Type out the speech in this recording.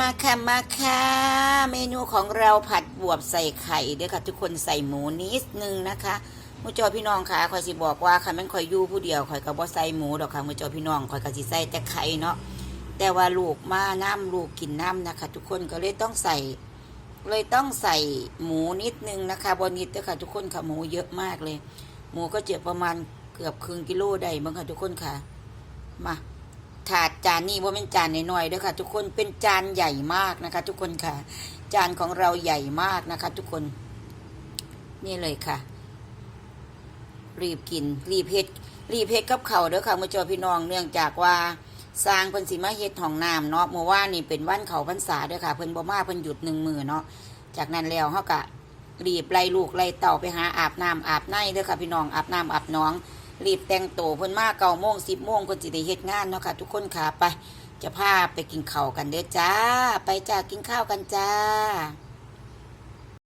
มาค่ะมาค่ะเมนูของเราผัดบวบใส่ไข่เด้อค่ะ ทุกคนใส่หมูนิดนึงนะคะมุจอพี่น้องค่ะคอยสิบอกว่าค่ะแม่นคอยอยู่ผู้เดียวคอยก็บ่ใส่หมูดอกค่ะมุจอพี่น้องคอยก็สิใส่แต่ไข่เนาะแต่ว่าลูกมาน้ำลูกกินน้ำนะคะ ทุกคนก็เลยต้องใส่ เลยต้องใส่หมูนิดนึงนะคะบนิดเด้อค่ะทุกคนค่ะหมูเยอะมากเลย หมูก็เจ็บประมาณเกือบครึ่งกิโลได้มั้งค่ะทุกคนค่ะมา ถาดจานนี้ว่าเป็นจานน้อยๆเด้วยค่ะ ทุกคนเป็นจานใหญ่มากนะคะ ทุกคนค่ะ จานของเราใหญ่มากนะคะ ทุกคน นี่เลยค่ะ รีบกิน รีบเฮ็ดรีบเฮ็ดกับเขาเด้อค่ะมื่อเจอพี่น้องเนื่องจากว่าสร้างเพิ่นสิมาเฮ็ดห้องน้ำเนาะเมื่อวานนี่เป็นวันเขาพรรษาเด้อค่ะเพิ่นบ่มาเพิ่นหยุดหนึ่งมือเนาะจากนั้นแล้วเฮาก็รีบไล่ลูกไล่เต่าไปหาอาบน้ำอาบในเด้อค่ะพี่น้องอาบน้ำอาบน้อง รีบแต่งตัวเพิ่นมาเก้าโมงสิบโมงเพิ่นสิได้เฮ็ดงานเนาะค่ะทุกคนค่ะไป จะพาไปกินข้าวกันเด้อจ้า ไปจ้ากินข้าวกันจ้า